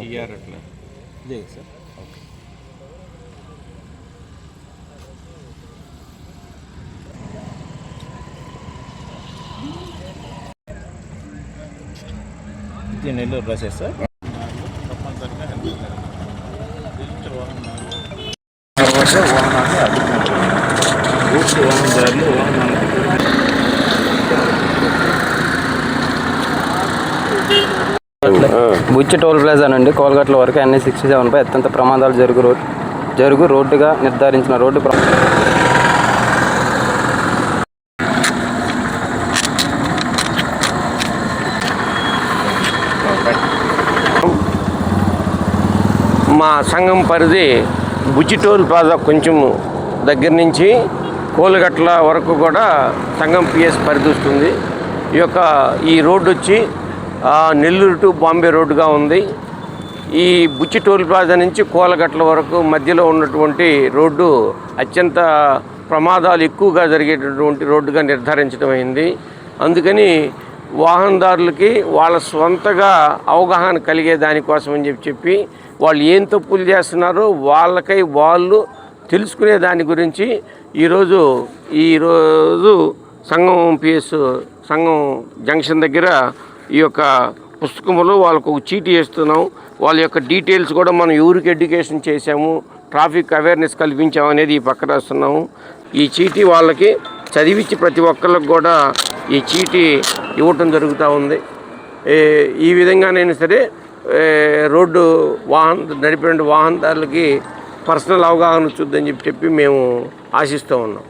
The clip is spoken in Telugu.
టీఆర్ అట్లా ఇదే సార్ ఇది నెల్లూరు బస్సెస్ సార్ తప్పనిసరిగా వాహనాలు వాహనదారులు వాహనాలకు బుచ్చి టోల్ ప్లాజా నుండి కోల్గట్ల వరకు ఎన్ఏ సిక్స్టీ సెవెన్ పై అత్యంత ప్రమాదాలు జరుగు రోడ్ జరుగు రోడ్డుగా నిర్ధారించిన రోడ్డు ప్ర- మా సంఘం పరిధి బుచ్చి టోల్ ప్లాజా కొంచెం దగ్గర నుంచి కోలుగట్ల వరకు కూడా సంఘం పిఎస్ పరిధిస్తుంది ఈ యొక్క ఈ రోడ్డు వచ్చి నెల్లూరు టు బాంబే రోడ్డుగా ఉంది. ఈ బుచ్చి టోల్ ప్లాజా నుంచి కోలగట్ల వరకు మధ్యలో ఉన్నటువంటి రోడ్డు అత్యంత ప్రమాదాలు ఎక్కువగా జరిగేటటువంటి రోడ్డుగా నిర్ధారించడం అయింది. అందుకని వాహనదారులకి వాళ్ళ స్వంతగా అవగాహన కలిగే దానికోసం అని చెప్పి చెప్పి వాళ్ళు ఏం తప్పులు చేస్తున్నారో వాళ్ళకై వాళ్ళు తెలుసుకునే దాని గురించి ఈరోజు ఈరోజు సంఘం పిఎస్ సంఘం జంక్షన్ దగ్గర ఈ యొక్క పుస్తకంలో వాళ్ళకు ఒక చీటీ వేస్తున్నాం. వాళ్ళ యొక్క డీటెయిల్స్ కూడా మనం ఎవరికి ఎడ్యుకేషన్ చేసాము ట్రాఫిక్ అవేర్నెస్ కల్పించాము అనేది ఈ పక్క రాస్తున్నాము ఈ చీటీ వాళ్ళకి చదివించి ప్రతి ఒక్కళ్ళకి కూడా ఈ చీటీ ఇవ్వటం జరుగుతూ ఉంది. ఈ విధంగానైనా సరే రోడ్డు వాహన నడిపే వాహనదారులకి పర్సనల్ అవగాహన చూద్దని చెప్పి చెప్పి మేము ఆశిస్తూ ఉన్నాం.